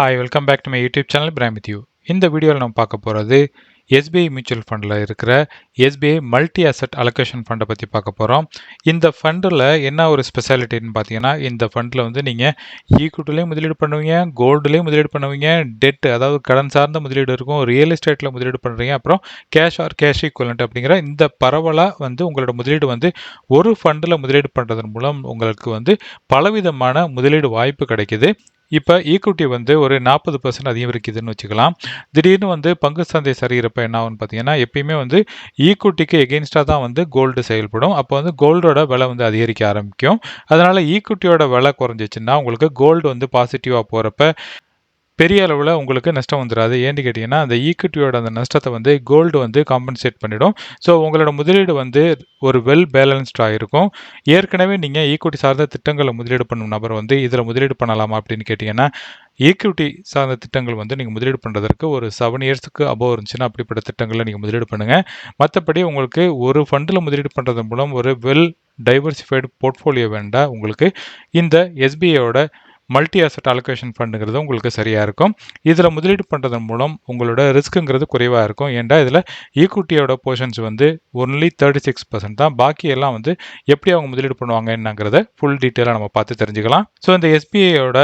Hi welcome back to my YouTube channel from with you இந்த வீடியோவில் நம்ம பார்க்க போகிறது எஸ்பிஐ மியூச்சுவல் ஃபண்டில் இருக்கிற எஸ்பிஐ மல்டி அசட் அலோகேஷன் ஃபண்டை பற்றி பார்க்க போகிறோம் இந்த ஃபண்டில் என்ன ஒரு ஸ்பெஷாலிட்டின்னு பார்த்தீங்கன்னா இந்த ஃபண்டில் வந்து நீங்கள் ஈக்குவிட்டிலையும் முதலீடு பண்ணுவீங்க கோல்டுலேயும் முதலீடு பண்ணுவீங்க டெட் அதாவது கடன் சார்ந்த முதலீடு இருக்கும் ரியல் எஸ்டேட்டில் முதலீடு பண்ணுறீங்க அப்புறம் கேஷ் ஆர் கேஷ் ஈக்குவலண்ட் அப்படிங்கிற இந்த பரவலாக வந்து உங்களோட முதலீடு வந்து ஒரு ஃபண்டில் முதலீடு பண்ணுறதன் மூலம் உங்களுக்கு வந்து பலவிதமான முதலீடு வாய்ப்பு கிடைக்குது. இப்போ ஈக்குவிட்டி வந்து ஒரு நாற்பது பர்சன்ட் அதிகம் இருக்குதுன்னு வச்சுக்கலாம். திடீர்னு வந்து பங்கு சந்தை சரிகிறப்ப என்ன ஆகும்னு பார்த்தீங்கன்னா எப்பயுமே வந்து ஈக்குவிட்டிக்கு எகெயின்ஸ்டாக தான் வந்து கோல்டு செயல்படும். அப்போ வந்து கோல்டோட விலை வந்து அதிகரிக்க ஆரம்பிக்கும். அதனால் ஈக்குவிட்டியோட விலை குறைஞ்சிச்சுன்னா உங்களுக்கு கோல்டு வந்து பாசிட்டிவாக போகிறப்ப பெரிய அளவில் உங்களுக்கு நஷ்டம் வந்துடாது ஏன்னு கேட்டிங்கன்னா அந்த ஈக்விட்டியோட அந்த நஷ்டத்தை வந்து கோல்டு வந்து காம்பன்சேட் பண்ணிடும். ஸோ உங்களோட முதலீடு வந்து ஒரு வெல் பேலன்ஸ்டாக இருக்கும். ஏற்கனவே நீங்கள் ஈக்விட்டி சார்ந்த திட்டங்களை முதலீடு பண்ணும் நபர் வந்து இதில் முதலீடு பண்ணலாமா அப்படின்னு கேட்டிங்கன்னா ஈக்விட்டி சார்ந்த திட்டங்கள் வந்து நீங்கள் முதலீடு பண்ணுறதற்கு ஒரு செவன் இயர்ஸுக்கு அபோவ் இருந்துச்சுன்னா அப்படிப்பட்ட திட்டங்களில் நீங்கள் முதலீடு பண்ணுங்கள் மற்றபடி உங்களுக்கு ஒரு ஃபண்டில் முதலீடு பண்ணுறது மூலம் ஒரு வெல் டைவர்சிஃபைடு போர்ட்ஃபோலியோ வேண்டாம் உங்களுக்கு இந்த எஸ்பிஐயோட மல்டி அசட் அலோகேஷன் ஃபண்டுங்கிறது உங்களுக்கு சரியாக இருக்கும். இதில் முதலீடு பண்ணுறதன் மூலம் உங்களோட ரிஸ்க்குங்கிறது குறைவாக இருக்கும். ஏன்டா இதில் ஈக்குவிட்டியோட போர்ஷன்ஸ் வந்து ஒன்லி தேர்ட்டி சிக்ஸ் பர்சன்ட் தான். பாக்கி எல்லாம் வந்து எப்படி அவங்க முதலீடு பண்ணுவாங்க என்னங்கிறத ஃபுல் டீட்டெயிலாக நம்ம பார்த்து தெரிஞ்சுக்கலாம். ஸோ இந்த எஸ்பிஐயோட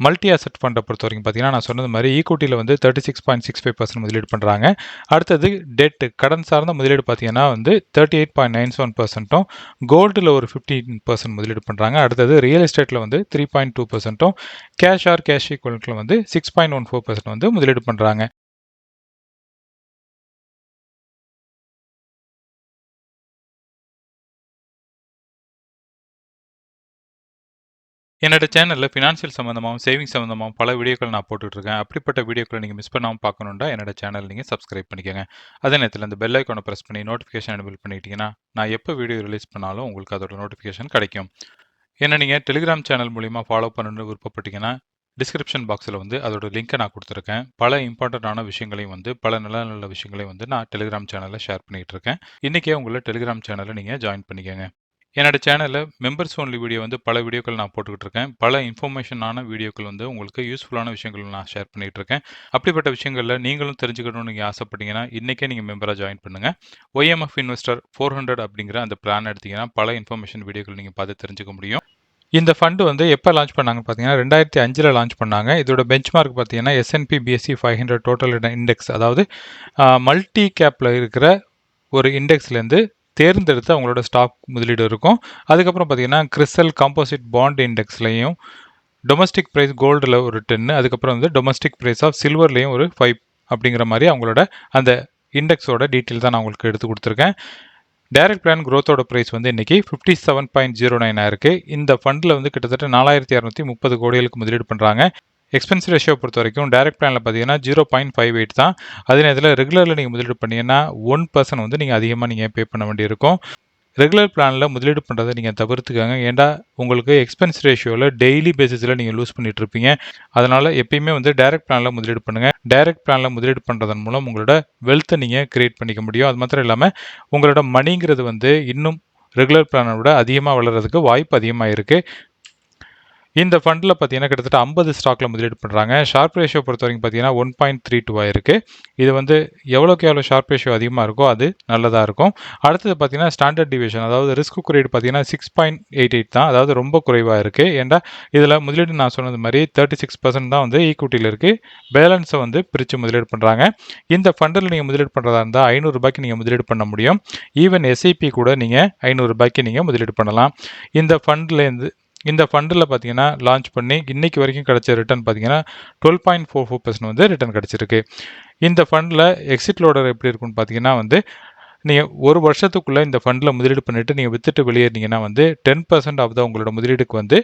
மல்டி அசட் ஃபண்டை பொறுத்த வரைக்கும் பார்த்தீங்கன்னா நான் சொன்னது மாதிரி ஈக்குவிட்டியில் வந்து thirty six point six five percent முதலீடு பண்ணுறாங்க அடுத்தது டெட் கடன் சார்ந்த முதலீடு பார்த்தீங்கன்னா வந்து thirty eight point nine seven பர்சன்ட்டும் கோல்டில் ஒரு ஃபிஃப்டீன் பர்சன்ட் முதலீடு பண்ணுறாங்க அடுத்தது ரியல் எஸ்டேட்டில் வந்து த்ரீ பாயிண்ட் டூ பர்சன்ட்டும் கேஷ் ஆர் கேஷ் ஈக்குவல்ட்டில் வந்து six point one four percent வந்து முதலீடு பண்ணுறாங்க என்னோட சேனலில் ஃபினான்ஷியல் சம்மந்தமாகவும் சேவிங்ஸ் சம்மந்தமாகவும் பல வீடியோக்கள் நான் போட்டுட்ருக்கேன். அப்படிப்பட்ட வீடியோக்களை நீங்கள் மிஸ் பண்ணாமல் பார்க்கணுண்டா என்னோட சேனல் நீங்கள் சப்ஸ்கிரைப் பண்ணிக்கோங்க. அதே நேரத்தில் இந்த பெல் ஐக்கானை ப்ரெஸ் பண்ணி நோட்டிஃபிகேஷன் எனபிள் பண்ணிட்டீங்கன்னா நான் எப்போ வீடியோ ரிலீஸ் பண்ணாலும் உங்களுக்கு அதோட நோட்டிஃபிகேஷன் கிடைக்கும். என்ன நீங்கள் டெலிகிராம் சேனல் மூலிமா ஃபாலோ பண்ணணும்னு விருப்பப்பட்டீங்கன்னா டிஸ்கிரிப்ஷன் பாக்ஸில் வந்து அதோட லிங்க்கை நான் கொடுத்துருக்கேன். பல இம்பார்ட்டண்ட்டான விஷயங்களையும் வந்து பல நல்ல நல்ல விஷயங்களையும் வந்து நான் டெலிகிராம் சேனலில் ஷேர் பண்ணிகிட்டு இருக்கேன் இன்றைக்கே உங்களை டெலிகிராம் சேனலில் நீங்கள் ஜாயின் பண்ணிக்கோங்க. என்னோட சேனலில் மெம்பர்ஸ் ஒன்லி வீடியோ வந்து பல வீடியோக்கள் நான் போட்டுக்கிட்டு இருக்கேன். பல இன்ஃபர்மேஷனான வீடியோக்கள் வந்து உங்களுக்கு யூஸ்ஃபுல்லான விஷயங்கள் நான் ஷேர் பண்ணிகிட்டு இருக்கேன். அப்படிப்பட்ட விஷயங்களில் நீங்களும் தெரிஞ்சுக்கணும்னு நீங்கள் ஆசைப்பட்டீங்கன்னா இன்றைக்கே நீங்கள் மெம்பராக ஜாயின் பண்ணுங்கள் ஒய்எம்எஃப் இன்வெஸ்டர் ஃபோர் ஹண்ட்ரட் அப்படிங்கிற அந்த பிளான் எடுத்தீங்கன்னா பல இன்ஃபர்மேஷன் வீடியோக்கள் நீங்கள் பார்த்து தெரிஞ்சுக்க முடியும். இந்த ஃபண்டு வந்து எப்போ லான்ச் பண்ணாங்க பார்த்தீங்கன்னா ரெண்டாயிரத்தி அஞ்சில் லான்ச் பண்ணாங்க. இதோட பெஞ்ச் மார்க் பார்த்தீங்கன்னா S and P BSE five hundred total index அதாவது மல்டி கேப்பில் இருக்கிற ஒரு இண்டெக்ஸ்லேருந்து தேர்ந்தெடுத்து அவங்களோட ஸ்டாக் முதலீடு இருக்கும். அதுக்கப்புறம் பார்த்தீங்கன்னா கிறிஸ்டல் காம்போசிட் பாண்ட் இண்டெக்ஸ்லையும் டொமஸ்டிக் ப்ரைஸ் கோல்டில் ஒரு டென்னு அதுக்கப்புறம் வந்து டொமஸ்டிக் ப்ரைஸ் ஆஃப் சில்வர்லேயும் ஒரு ஃபைவ் அப்படிங்கிற மாதிரி அவங்களோட அந்த இண்டெக்ஸோட டீட்டெயில் தான் நான் உங்களுக்கு எடுத்து கொடுத்துருக்கேன். டைரக்ட் பிளான் க்ரோத்தோட ப்ரைஸ் வந்து இன்றைக்கி fifty seven point zero nine இருக்குது இந்த ஃபண்டில் வந்து கிட்டத்தட்ட நாலாயிரத்தி இரநூத்தி முப்பது கோடிகளுக்கு முதலீடு பண்ணுறாங்க எக்ஸ்பென்ஸ் ரேஷியோ பொறுத்த வரைக்கும் டைரக்ட் பிளானில் பார்த்தீங்கன்னா ஜீரோ பாயிண்ட் ஃபைவ் எயிட் தான். அதே நேரத்தில் ரெகுலரில் நீங்கள் முதலீடு பண்ணீங்கன்னா ஒன் பர்சன்ட் வந்து நீங்கள் அதிகமாக நீங்கள் பே பண்ண வேண்டியிருக்கும். ரெகுலர் பிளானில் முதலீடு பண்ணுறதை நீங்கள் தவிர்த்துக்காங்க. ஏன்டா உங்களுக்கு எக்ஸ்பென்ஸ் ரேஷியோவில் டெய்லி பேசிஸில் நீங்கள் லூஸ் பண்ணிட்டு இருப்பீங்க. அதனால் எப்பயுமே வந்து டைரக்ட் பிளானில் முதலீடு பண்ணுங்கள் டைரக்ட் பிளானில் முதலீடு பண்ணுறதன் மூலம் உங்களோட வெல்த்தை நீங்கள் கிரியேட் பண்ணிக்க முடியும். அது மாத்திரம் இல்லாமல் உங்களோட மணிங்கிறது வந்து இன்னும் ரெகுலர் பிளானை விட அதிகமாக வளர்கிறதுக்கு வாய்ப்பு அதிகமாக இருக்குது இந்த ஃபண்டில் பார்த்தீங்கன்னா கிட்டத்தட்ட ஐம்பது ஸ்டாக்ல முதலீடு பண்ணுறாங்க ஷார்ப் ரேஷியோ பொறுத்த வரைக்கும் பார்த்தீங்கன்னா ஒன் பாயிண்ட் த்ரீ டூ ஆயிருக்கு. இது வந்து எவ்வளோக்கு எவ்வளோ ஷார்ப் ரேஷியோ அதிகமாக இருக்கோ அது நல்லதாக இருக்கும். அடுத்தது பார்த்தீங்கன்னா ஸ்டாண்டர்ட் டிவிஷன் அதாவது ரிஸ்க் குறியீடு பார்த்தீங்கன்னா சிக்ஸ் பாயிண்ட் எயிட் எயிட் தான். அதாவது ரொம்ப குறைவாக இருக்குது ஏன்டா இதில் முதலீடு நான் சொன்னது மாதிரி தேர்ட்டி சிக்ஸ் பர்சன்ட் தான் வந்து ஈக்குவிட்டியில் இருக்குது பேலன்ஸை வந்து பிரித்து முதலீடு பண்ணுறாங்க இந்த ஃபண்டில் நீங்கள் முதலீடு பண்ணுறதா இருந்தால் ஐநூறுரூபாய்க்கு நீங்கள் முதலீடு பண்ண முடியும். ஈவன் எஸ்ஐபி கூட நீங்கள் ஐநூறுரூபாய்க்கு நீங்கள் முதலீடு பண்ணலாம். இந்த ஃபண்ட்லேருந்து இந்த ஃபண்டில் பார்த்தீங்கன்னா லான்ச் பண்ணி இன்னைக்கு வரைக்கும் கிடைச்ச ரிட்டர்ன் பார்த்தீங்கன்னா twelve point four four percent வந்து ரிட்டர்ன் கிடச்சிருக்கு. இந்த ஃபண்டில் எக்ஸிட் லோடர் எப்படி இருக்குன்னு பார்த்தீங்கன்னா வந்து நீங்கள் ஒரு வருஷத்துக்குள்ளே இந்த ஃபண்டில் முதலீடு பண்ணிவிட்டு நீங்கள் வித்துட்டு வெளியேறினீங்கன்னா வந்து டென் பர்சன்ட் ஆஃப் த உங்களோட முதலீடுக்கு வந்து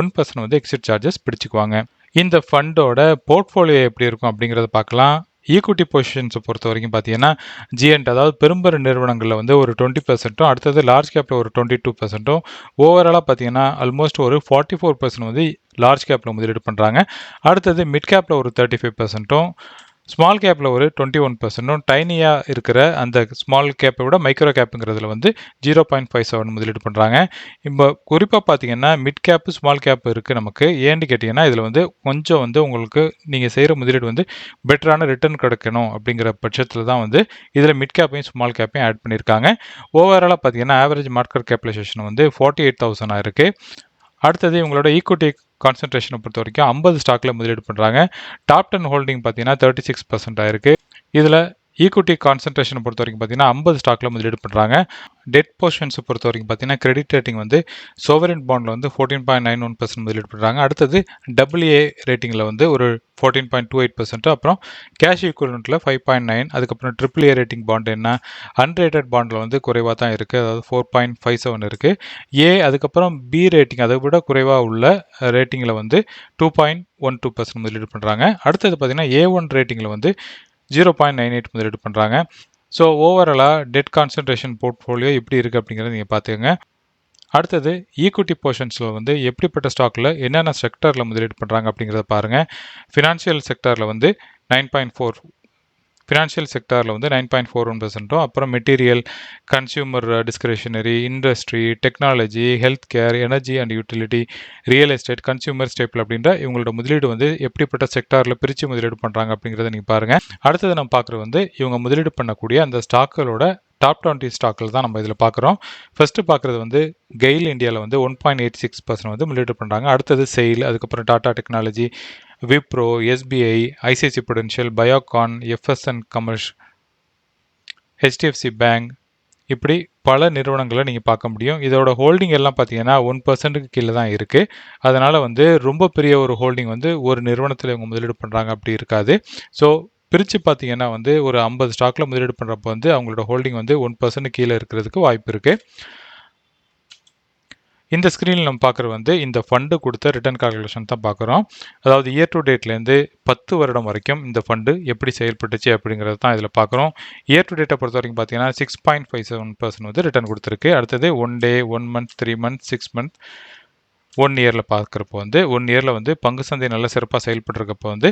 ஒன் பர்சன்ட் வந்து எக்ஸிட் சார்ஜஸ் பிடிச்சிக்குவாங்க. இந்த ஃபண்டோட போர்ட்ஃபோலியோ எப்படி இருக்கும் அப்படிங்கிறத பார்க்கலாம் ஈக்குவிட்டி பொசிஷன்ஸை பொறுத்த வரைக்கும் பார்த்தீங்கன்னா ஜிஎன்ட் அதாவது பெரும்பெரு நிறுவனங்களில் வந்து ஒரு டுவெண்ட்டி பர்சன்ட்டும் அடுத்தது லார்ஜ் கேப்பில் ஒரு டுவெண்ட்டி டூ பெர்சென்ட்டும் ஓவராலாக பார்த்தீங்கன்னா ஆல்மோஸ்ட் ஒரு ஃபார்ட்டி ஃபோர் பர்சன்ட் வந்து லார்ஜ் கேப்பில் முதலீடு பண்ணுறாங்க அடுத்தது மிட் கேப்பில் ஒரு தேர்ட்டி ஃபைவ் பர்சன்ட்டும் ஸ்மால் கேப்பில் ஒரு டுவெண்ட்டி ஒன் பர்சன்டும் டைனியாக இருக்கிற அந்த ஸ்மால் கேப்பை விட மைக்ரோ கேப்புங்கிறதுல வந்து ஜீரோ பாயிண்ட் ஃபைவ் செவன் முதலீடு பண்ணுறாங்க இப்போ குறிப்பாக பார்த்தீங்கன்னா மிட் கேப்பு ஸ்மால் கேப் இருக்குது நமக்கு. ஏன்னு கேட்டிங்கன்னா இதில் வந்து கொஞ்சம் வந்து உங்களுக்கு நீங்கள் செய்கிற முதலீடு வந்து பெட்டரான ரிட்டர்ன் கிடைக்கணும் அப்படிங்கிற பட்சத்தில் தான் வந்து இதில் மிட் கேப்பையும் ஸ்மால் கேப்பையும் ஆட் பண்ணியிருக்காங்க ஓவராலாக பார்த்தீங்கன்னா ஆவரேஜ் மார்க்கெட் கேபிடலைசேஷன் வந்து ஃபார்ட்டி எயிட் தௌசண்டாக இருக்குது அடுத்தது இவங்களோட ஈக்குவிட்டி கான்சன்ட்ரேஷனை பொறுத்த வரைக்கும் ஐம்பது ஸ்டாக்கில் முதலீடு பண்ணுறாங்க டாப் டென் ஹோல்டிங் பார்த்தீங்கன்னா தேர்ட்டி சிக்ஸ் பர்சன்ட் ஆயிருக்கு. இதில் ஈக்குவிட்டி கான்சன்ட்ரேஷனை பொறுத்த வரைக்கும் பார்த்தீங்கன்னா ஐம்பது ஸ்டாக்கில் முதலீடு பண்ணுறாங்க டெட் போர்ஷன்ஸை பொறுத்த வரைக்கும் பார்த்தீங்கன்னா கிரெடிட் ரேட்டிங் வந்து சோவரின் பாண்டில் வந்து fourteen point nine one percent முதலீடு பண்ணுறாங்க அடுத்தது டபிள்யூஏ ரேட்டிங்கில் வந்து ஒரு fourteen point two eight percent அப்புறம் கேஷ் ஈக்குவலண்ட்டில் ஃபைவ் பாயிண்ட் நைன் அதுக்கப்புறம் ட்ரிபிள் ஏ ரேட்டிங் பாண்ட் என்ன? அன்ரேட்டட் பாண்டில் வந்து குறைவாக தான் இருக்குது அதாவது ஃபோர் பாயிண்ட் ஃபைவ் செவன் இருக்குது ஏ அதுக்கப்புறம் பி ரேட்டிங் அதை விட குறைவாக உள்ள ரேட்டிங்கில் வந்து two point one two percent முதலீடு பண்ணுறாங்க அடுத்தது பார்த்தீங்கன்னா ஏ ஒன் ரேட்டிங்கில் வந்து ஜீரோ பாயிண்ட் நைன் எயிட் முதலீடு பண்ணுறாங்க ஸோ ஓவராலாக டெட் கான்சன்ட்ரேஷன் போர்ட்ஃபோலியோ எப்படி இருக்குது அப்படிங்கிறத நீங்கள் பார்த்துக்கோங்க அடுத்தது ஈக்விட்டி போர்ஷன்ஸில் வந்து எப்படிப்பட்ட ஸ்டாக்கில் என்னென்ன செக்டரில் முதலீடு பண்ணுறாங்க அப்படிங்கிறத பாருங்கள் ஃபினான்ஷியல் செக்டரில் வந்து நைன் பாயிண்ட் ஃபோர் ஃபினான்ஷியல் செக்டாரில் வந்து நைன் பாயிண்ட் ஃபோர் ஒன் பர்சன்ட்டும் அப்புறம் material consumer discretionary industry technology health care energy and utility real estate consumer staple அப்படின்ற இவங்களோட முதலீடு வந்து எப்படிப்பட்ட செக்டாரில் பிரித்து முதலீடு பண்ணுறாங்க அப்படிங்கிறத நீங்கள் பாருங்கள் அடுத்தது நம்ம பார்க்குறது வந்து இவங்க முதலீடு பண்ணக்கூடிய அந்த ஸ்டாக்குகளோட டாப் டுவெண்ட்டி ஸ்டாக்கில் தான் நம்ம இதில் பார்க்குறோம். ஃபஸ்ட்டு பார்க்குறது வந்து கெயில் இந்தியாவில் வந்து one point eight six percent வந்து முதலீடு பண்ணுறாங்க அடுத்தது செயில் அதுக்கப்புறம் Tata technology Wipro SBI ICICI Prudential Biocon FSN commerce HDFC bank இப்படி பல நிறுவனங்களை நீங்கள் பார்க்க முடியும். இதோட ஹோல்டிங் எல்லாம் பார்த்தீங்கன்னா ஒன் பர்சன்ட்டுக்கு கீழே தான் இருக்குது அதனால் வந்து ரொம்ப பெரிய ஒரு ஹோல்டிங் வந்து ஒரு நிறுவனத்தில் இவங்க முதலீடு பண்ணுறாங்க அப்படி இருக்காது. ஸோ பிரித்து பார்த்தீங்கன்னா வந்து ஒரு ஐம்பது ஸ்டாக்கில் முதலீடு பண்ணுறப்போ வந்து அவங்களோட ஹோல்டிங் வந்து ஒன் பர்சன்ட் கீழே இருக்கிறதுக்கு வாய்ப்பு இருக்குது இந்த ஸ்க்ரீனில் நம்ம பார்க்குறது வந்து இந்த ஃபண்டு கொடுத்த ரிட்டர்ன் கால்குலேஷன் தான் பார்க்குறோம். அதாவது இயர் டு டேட்லேருந்து பத்து வருடம் வரைக்கும் இந்த ஃபண்டு எப்படி செயல்பட்டுச்சு அப்படிங்கிறது தான் இதில் பார்க்குறோம். இயர் டு டேட்டை பொறுத்த வரைக்கும் பார்த்தீங்கன்னா six point five seven percent வந்து ரிட்டர்ன் கொடுத்துருக்கு. அடுத்தது one day one month three month six month one இயரில் பார்க்குறப்போ வந்து ஒன் இயரில் வந்து பங்கு சந்தை நல்ல சிறப்பாக செயல்பட்டுருக்கப்போ வந்து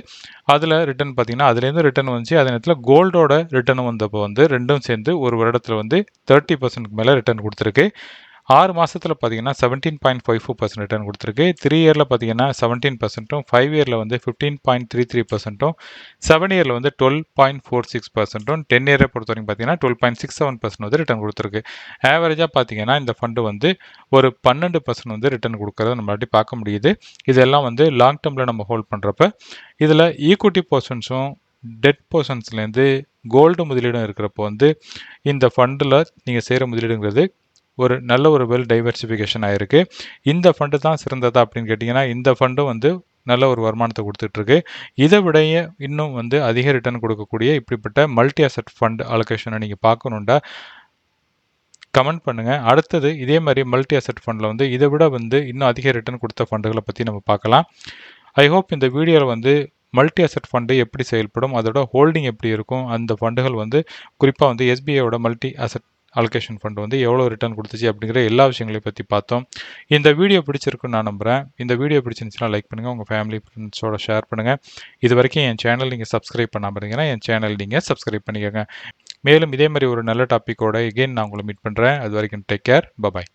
அதில் ரிட்டர்ன் பார்த்தீங்கன்னா அதுலேருந்து ரிட்டர்ன் வந்துச்சு. அதே நேரத்தில் கோல்டோட ரிட்டர்ன் வந்தப்போ வந்து ரெண்டும் சேர்ந்து ஒரு வருடத்தில் வந்து தேர்ட்டி பர்சன்ட்க்கு மேலே ரிட்டர்ன் கொடுத்துருக்கு. ஆறு மாதத்தில் பார்த்தீங்கன்னா seventeen point five four percent return கொடுத்துருக்கு. த்ரீ இயரில் பார்த்தீங்கன்னா செவன்டீன் பர்சன்ட்டும் ஃபைவ் இயரில் வந்து ஃபிஃப்டீன் பாயிண்ட் த்ரீ த்ரீ பர்சன்ட்டும் செவன் இயரில் வந்து டுவெல் பாயிண்ட் ஃபோர் சிக்ஸ் பர்சன்ட்டும் டென் இயரை பொறுத்த வரைக்கும் பார்த்தீங்கன்னா twelve point six seven percent வந்து ரிட்டர்ன் கொடுத்துருக்கு. ஆவரேஜாக பார்த்தீங்கன்னா இந்த ஃபண்டு வந்து ஒரு பன்னெண்டு பர்சன்ட் வந்து ரிட்டர்ன் கொடுக்குறத நம்மளாட்டி பார்க்க முடியுது. இதெல்லாம் வந்து லாங் டேர்மில் நம்ம ஹோல்ட் பண்ணுறப்ப இதில் ஈக்குவிட்டி போர்ஷன்ஸும் டெட் போர்ஷன்ஸ்லேருந்து கோல்டு முதலீடும் இருக்கிறப்போ வந்து இந்த ஃபண்டில் நீங்கள் செய்கிற முதலீடுங்கிறது ஒரு நல்ல ஒரு வெல் டைவர்சிஃபிகேஷன் ஆயிருக்கு. இந்த ஃபண்டு தான் சிறந்ததா அப்படின்னு கேட்டிங்கன்னா இந்த ஃபண்டும் வந்து நல்ல ஒரு வருமானத்தை கொடுத்துட்ருக்கு. இதை விடைய இன்னும் வந்து அதிக ரிட்டர்ன் கொடுக்கக்கூடிய இப்படிப்பட்ட மல்டி அசட் ஃபண்ட் அலோகேஷனை நீங்கள் பார்க்கணுண்டா கமெண்ட் பண்ணுங்கள் அடுத்தது இதே மாதிரி மல்டி அசட் ஃபண்டில் வந்து இதை விட வந்து இன்னும் அதிக ரிட்டர்ன் கொடுத்த ஃபண்டுகளை பற்றி நம்ம பார்க்கலாம். ஐ ஹோப் இந்த வீடியோவில் வந்து மல்டி அசட் ஃபண்டு எப்படி செயல்படும் அதோட ஹோல்டிங் எப்படி இருக்கும் அந்த ஃபண்டுகள் வந்து குறிப்பாக வந்து எஸ்பிஐயோட மல்டி அசட் அலோகேஷன் ஃபண்ட் வந்து எவ்வளோ ரிட்டர்ன் கொடுத்துச்சு அப்படிங்கிற எல்லா விஷயங்களையும் பற்றி பார்த்தோம். இந்த வீடியோ பிடிச்சிருக்குன்னு நான் நம்புகிறேன் இந்த வீடியோ பிடிச்சிருந்துச்சுன்னா லைக் பண்ணுங்கள் உங்கள் ஃபேமிலி ஃப்ரெண்ட்ஸோட ஷேர் பண்ணுங்கள் இது வரைக்கும் என் சேனல் நீங்கள் சப்ஸ்கிரைப் பண்ணாமல் இருந்தீங்கன்னா என் சேனல் நீங்கள் சப்ஸ்கிரைப் பண்ணிக்கோங்க. மேலும் இதே மாதிரி ஒரு நல்ல டாப்பிக்கோட எகெயின் நான் உங்களை மீட் பண்ணுறேன் அது வரைக்கும் டேக் கேர் பபாய்